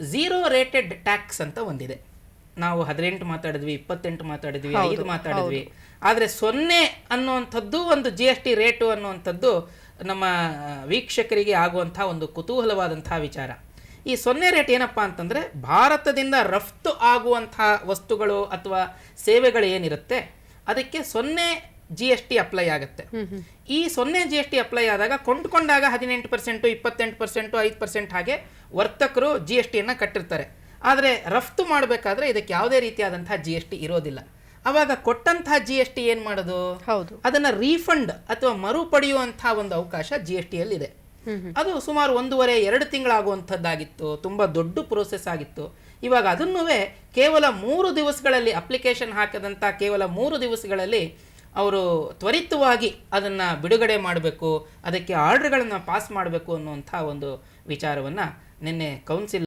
Zero rated tax ಅಂತ ಒಂದಿದೆ. ನಾವು ಹದಿನೆಂಟು ಮಾತಾಡಿದ್ವಿ ಇಪ್ಪತ್ತೆಂಟು ಮಾತಾಡಿದ್ವಿ ಐದು ಮಾತಾಡಿದ್ವಿ. ಆದರೆ ಸೊನ್ನೆ ಅನ್ನುವಂಥದ್ದು ಒಂದು ಜಿ ಎಸ್ ಟಿ ರೇಟು ಅನ್ನುವಂಥದ್ದು ನಮ್ಮ ವೀಕ್ಷಕರಿಗೆ ಆಗುವಂಥ ಒಂದು ಕುತೂಹಲವಾದಂಥ ವಿಚಾರ. ಈ ಸೊನ್ನೆ ರೇಟ್ ಏನಪ್ಪಾ ಅಂತಂದ್ರೆ ಭಾರತದಿಂದ ರಫ್ತು ಆಗುವಂಥ ವಸ್ತುಗಳು ಅಥವಾ ಸೇವೆಗಳು ಏನಿರುತ್ತೆ ಅದಕ್ಕೆ ಸೊನ್ನೆ ಜಿ ಎಸ್ ಟಿ ಅಪ್ಲೈ ಆಗುತ್ತೆ. ಈ ಸೊನ್ನೆ ಜಿ ಎಸ್ ಟಿ ಅಪ್ಲೈ ಆದಾಗ ಕೊಂಡ್ಕೊಂಡಾಗ ಹದಿನೆಂಟು ಪರ್ಸೆಂಟು ಇಪ್ಪತ್ತೆಂಟು ಪರ್ಸೆಂಟು ಐದು ಪರ್ಸೆಂಟ್ ಹಾಗೆ ವರ್ತಕರು ಜಿ ಎಸ್ ಟಿಯನ್ನು ಕಟ್ಟಿರ್ತಾರೆ. ಆದರೆ ರಫ್ತು ಮಾಡಬೇಕಾದ್ರೆ ಇದಕ್ಕೆ ಯಾವುದೇ ರೀತಿಯಾದಂತಹ ಜಿ ಎಸ್ ಟಿ ಇರೋದಿಲ್ಲ. ಅವಾಗ ಕೊಟ್ಟಂತಹ ಜಿ ಎಸ್ ಟಿ ಏನು ಮಾಡೋದು? ಹೌದು. ಅದನ್ನ ರೀಫಂಡ್ ಅಥವಾ ಮರುಪಡೆಯುವಂತಹ ಒಂದು ಅವಕಾಶ ಜಿ ಎಸ್ ಟಿಯಲ್ಲಿ ಇದೆ ಅದು ಸುಮಾರು ಒಂದೂವರೆ ಎರಡು ತಿಂಗಳಾಗುವಂಥದ್ದಾಗಿತ್ತು. ತುಂಬಾ ದೊಡ್ಡ ಪ್ರೋಸೆಸ್ ಆಗಿತ್ತು. ಇವಾಗ ಅದನ್ನೂ ಕೇವಲ ಮೂರು ದಿವಸಗಳಲ್ಲಿ ಅಪ್ಲಿಕೇಶನ್ ಹಾಕದಂಥ ಕೇವಲ ಮೂರು ದಿವಸಗಳಲ್ಲಿ ಅವರು ತ್ವರಿತವಾಗಿ ಅದನ್ನು ಬಿಡುಗಡೆ ಮಾಡಬೇಕು ಅದಕ್ಕೆ ಆರ್ಡ್ರ್ಗಳನ್ನು ಪಾಸ್ ಮಾಡಬೇಕು ಅನ್ನುವಂಥ ಒಂದು ವಿಚಾರವನ್ನು ನಿನ್ನೆ ಕೌನ್ಸಿಲ್